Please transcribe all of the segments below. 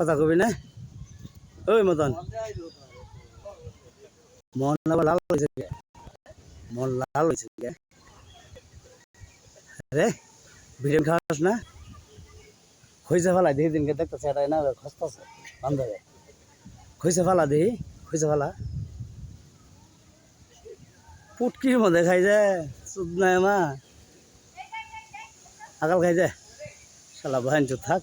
কথা কবি না? ওই মতন মন লাল হয়েছে মন লাল হয়েছে রে ভিডিও খাওয়াস না? খুঁজে ফেলা দেখি, দিনকে দেখতেছে এটা না খসতেছে বান্ধবে খুঁজে ফেলা দেখি খুঁজে ফেলা। পুটকির মধ্যে খাই যায় সুদ নাই মা। আগাল খাই যায় শালা ভাইন থাক।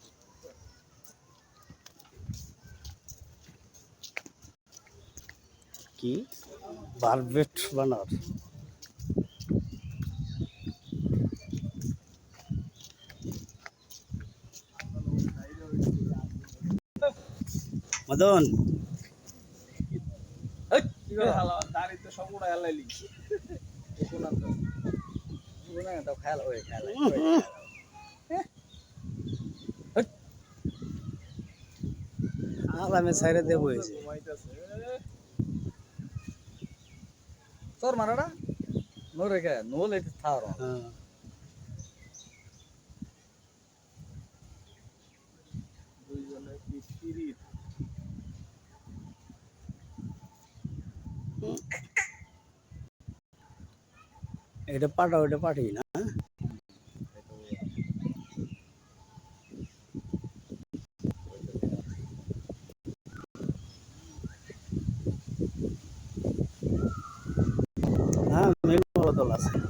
কি? বারবেট বানার। মদন। আলামে সাইরে দেবো হয়েছে তোর ಮಾಡೋಣ? ನೋಡ್ರಿಗೆ ನೂಲ್ ಐತಿ স্পিরিট এটা পাঠা ওটা পাঠি না viéndolas.